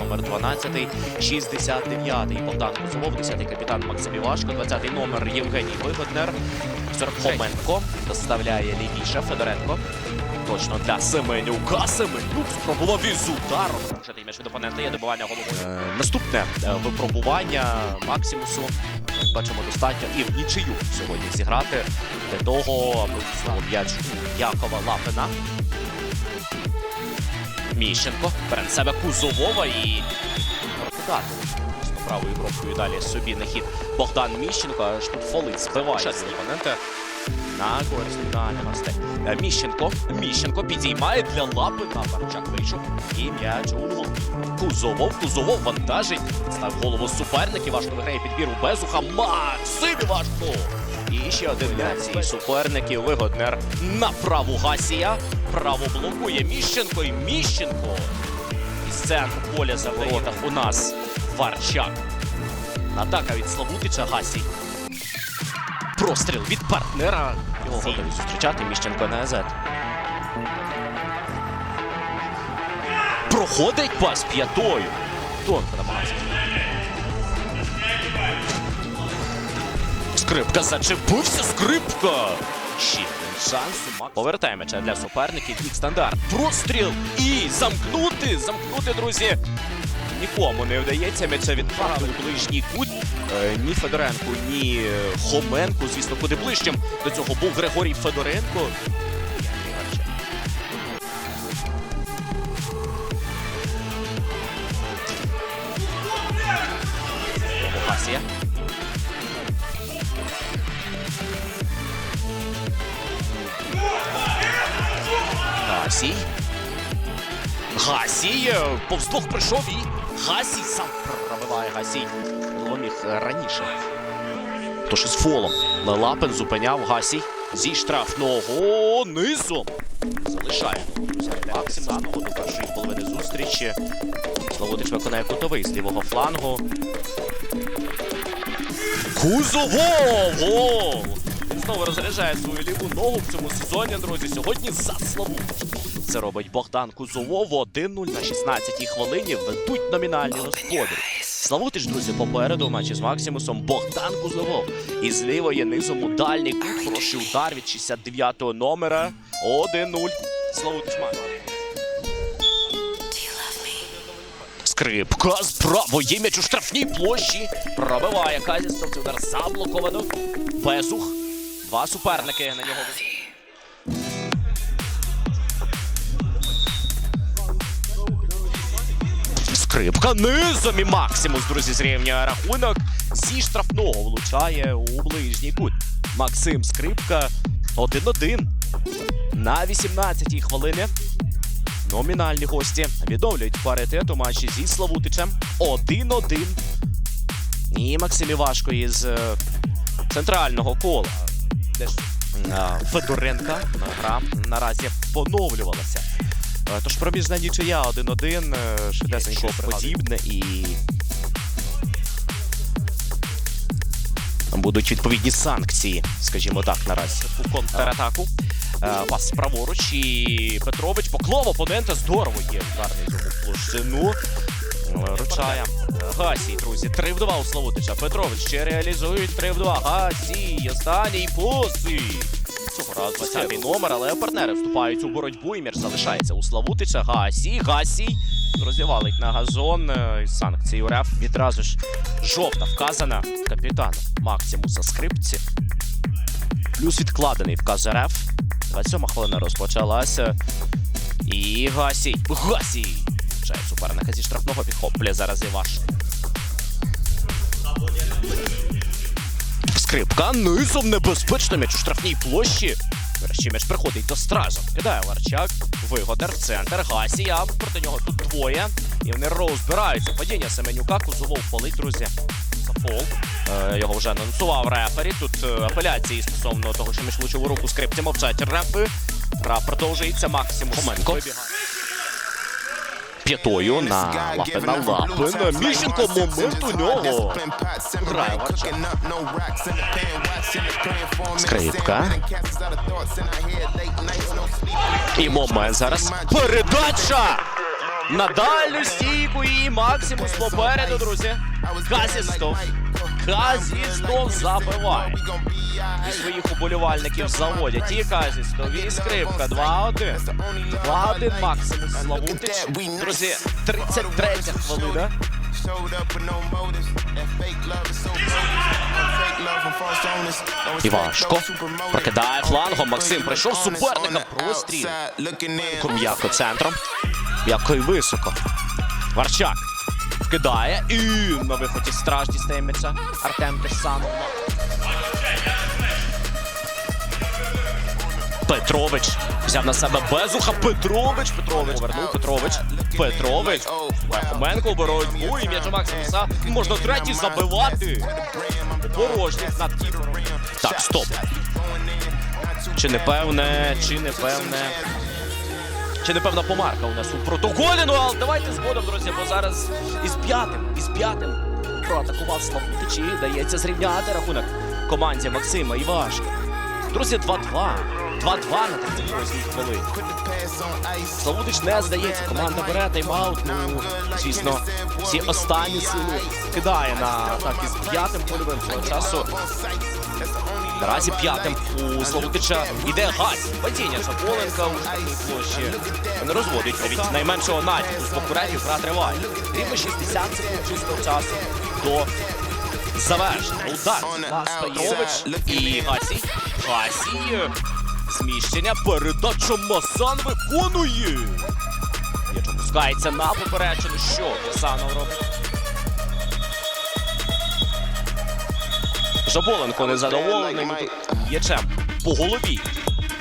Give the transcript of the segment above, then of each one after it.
номер 12, 69-й Богдан Козлов, 10-й капітан Максим Івашко, 20-й номер Євгеній Вигоднер, 40 Хоменко доставляє лівіше Федоренко. Точно для Семенюка. Семенюк спробував із ударом. Рушити м'яч від опонента є добивання головою. Е, наступне е, випробування Максимусу. Бачимо достатньо і в нічию сьогодні зіграти для того, аби знову м'яч Якова Лапина. Міщенко перед себе Кузовова і прокидати. Правою бровкою далі собі на хід Богдан Міщенко. Аж тут фолить збиває свої опоненти на користь на Марстей. Е, Міщенко. Міщенко підіймає для лапи на Барчак вийшов. І м'яч у гол. Кузовов, Кузовов вантажить. Став голову суперників. Важко виграє підбір у Безуха. Максим важко. І ще один. І суперників вигоднер на праву Гасія. Право блокує Міщенко і Міщенко. Із центру поля за воротах у нас Варчак. Атака від Славутича Гасій. Простріл від партнера. Його готові зустрічати Міщенко на АЗ. Проходить пас п'ятою. Тонко намагається. Скрипка зачепився, скрипка. Ще один шанс. Повертає меча для суперників. Їх стандарт. Простріл і замкнути, замкнути, друзі. Нікому не вдається м'яча відправити у ближній кут. Е, ні Федоренку, ні Хоменко. Звісно, куди ближчим до цього був Григорій Федоренко. Гасій. Гасій е, повз прийшов і Гасій сам пробиває Гасій. Було міг е, раніше. Тож із фолом. Лапин зупиняв Гасій зі штрафного низом. Залишає. Максимум до першої половини зустрічі. Славутич виконає кутовий з лівого флангу. Кузовов! Гол! Знову розряджає свою ліву ногу в цьому сезоні, друзі. Сьогодні за Славутич. Це робить Богдан Кузовов 1-0 на 16-й хвилині. Ведуть номінальні господарі. Славутич, друзі, попереду в матчі з Максимусом Богдан Кузовов. І зліво є низом у. Хороший удар від 69-го номера. 1-0. Славутич має. Скрипка справа є м'яч у штрафній площі. Пробиває Казістов. Цей удар заблоковано. Безух. Два суперники на нього. Скрипка низом і Максимус, друзі, зрівнює рахунок. Зі штрафного влучає у ближній кут. Максим Скрипка 1-1 на 18-й хвилині. Номінальні гості відновлюють паритет у матчі зі Славутичем 1-1. І Максим Івашко із е, центрального кола. Де е, Федоренка гра наразі поновлювалася. Е, Тож проміжна нічия 1-1, е, швидесенько подібне і. Будуть відповідні санкції, скажімо так, наразі. У контратаку. Е, Пас праворуч і Петрович поклав опонента. Здорово є ударний йому площину. Ручає. Гасій, друзі. 3 в 2 у Славутича. Петрович ще реалізують 3 в 2. Гасій. Останній поси. Цього разу 20-й номер, але партнери вступають у боротьбу і м'яч залишається у Славутича. Гасій, Гасій. Розвівалить на газон. Е, Санкції УРФ відразу ж жовта вказана капітану Максимуса Скрипці. Плюс відкладений вказ РФ. 27 хвилина розпочалася. І Гасій. Гасій! Чай суперника зі штрафного підхоплює зараз Іваш. Скрипка низом небезпечно м'яч у штрафній площі. Врешті м'яч приходить до стража. Кидає Варчак. Вигодар в центр. Гасія. Проти нього тут двоє. І вони розбираються. Падіння Семенюка. Кузовов полить, друзі. За фол. Е, його вже анонсував рефері. Тут е, апеляції стосовно того, що м'яч влучив у руку скрипці мовчать рефи. Гра продовжується. Максимум Хоменко. П'ятою на Лапина Лапин. Міщенко момент у нього. Скрипка. І момент зараз. Передача! на дальню стійку і Максимус попереду, друзі. Казістов. Казістов забиває. І своїх уболівальників заводять. І Казістов, і скрипка. 2-1. 2-1 Максимус Славутич. Друзі, 33 хвилина. Івашко прокидає флангом. Максим прийшов суперника. Простріл. М'яко центром. М'яко і високо. Варчак вкидає. І на виході страж дістає м'яча. Артем Кирсанов. Петрович взяв на себе безуха. Петрович. Петрович повернув. Петрович. Петрович. Лехоменко боротьбу. І м'яч у Максимуса. Можна третій забивати. Порожніх над кіпером. Так, стоп. Чи не певне, чи не певне. Чи не помарка у нас у протоколі? Ну, але давайте згодом, друзі, бо зараз із п'ятим, із п'ятим проатакував Славутич і дається зрівняти рахунок команді Максима Івашка. Друзі, 2-2. 2-2 на 38 хвилин. Славутич не здається, команда бере тайм-аут. Ну, звісно, всі останні сили кидає на атаки з п'ятим польовим цього часу. Наразі п'ятим у Славутича йде газ. Падіння Жаболенка у штрафній площі. Не розводить навіть найменшого натяку з боку рефів. Гра триває. Рівно 60 секунд чистого часу до завершення. Удар. Петрович і Гасій. Гасій. Зміщення. Передача Масан виконує. М'яч опускається на поперечину. Що Касанов робить? Жаболенко незадоволений м'ячем по голові.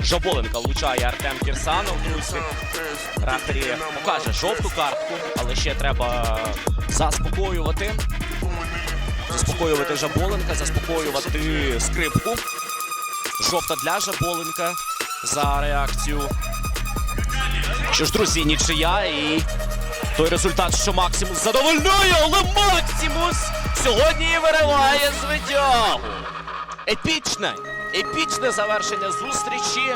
Жаболенка влучає Артем Кірсанов. Друзі. Рефері покаже жовту картку, але ще треба заспокоювати. Заспокоювати Жаболенка, заспокоювати скрипку. Жовта для Жаболенка за реакцію. Що ж, друзі, нічия і той результат, що Максимус задовольнює, але Максимус сьогодні і вириває з видягу. Епічне, епічне завершення зустрічі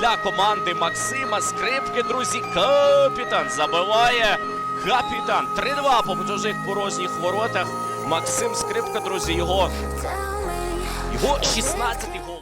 для команди Максима Скрипки, друзі. Капітан забиває. Капітан 3-2 по чужих порожніх воротах. Максим Скрипка, друзі, його, його 16-й гол.